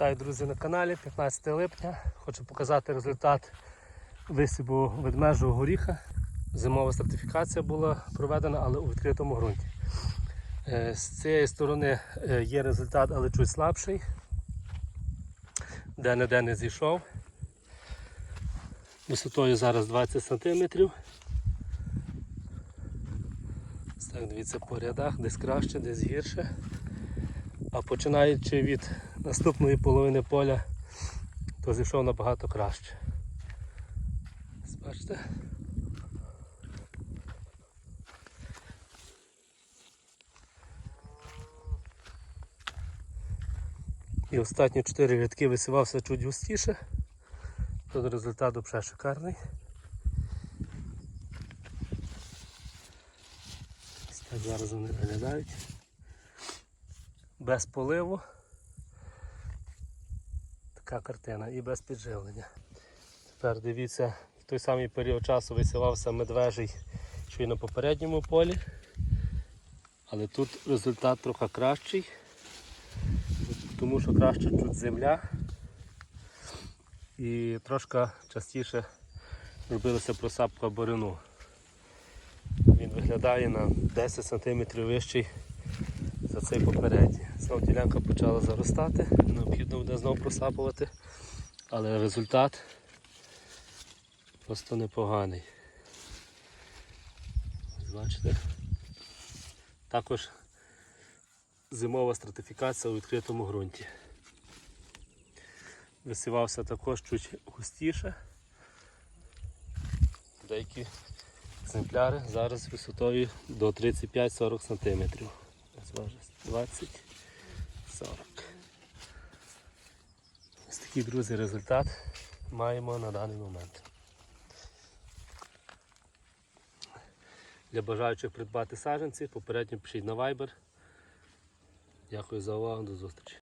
Вітаю, друзі, на каналі 15 липня. Хочу показати результат висібу ведмежого горіха. Зимова стратифікація була проведена, але у відкритому ґрунті. Е, З цієї сторони е, є результат, але чуть слабший. Де-не-де не зійшов. Висотою зараз 20 см. Так, дивіться по рядах, десь краще, десь гірше. А починаючи від наступної половини поля, то зійшов набагато краще. Бачите? І останні 4 рядки висівався чуть густіше. Тут результат взагалі шикарний. Ось так зараз вони виглядають без поливу. Така картина і без підживлення. Тепер дивіться, в той самий період часу висівався медвежий, що й на попередньому полі. Але тут результат трохи кращий, тому що краще тут земля і трошки частіше робилася просапка борину. Він виглядає на 10 см вищий за цей попередній. Знов ділянка почала заростати, необхідно буде знов просапувати, але результат просто непоганий. Бачите? Також зимова стратифікація у відкритому ґрунті. Висівався також чуть густіше. Деякі екземпляри зараз висотою до 35-40 см. Ось 20, 40. Ось такий, друзі, результат маємо на даний момент. Для бажаючих придбати саджанці, попередньо пишіть на Viber. Дякую за увагу, до зустрічі.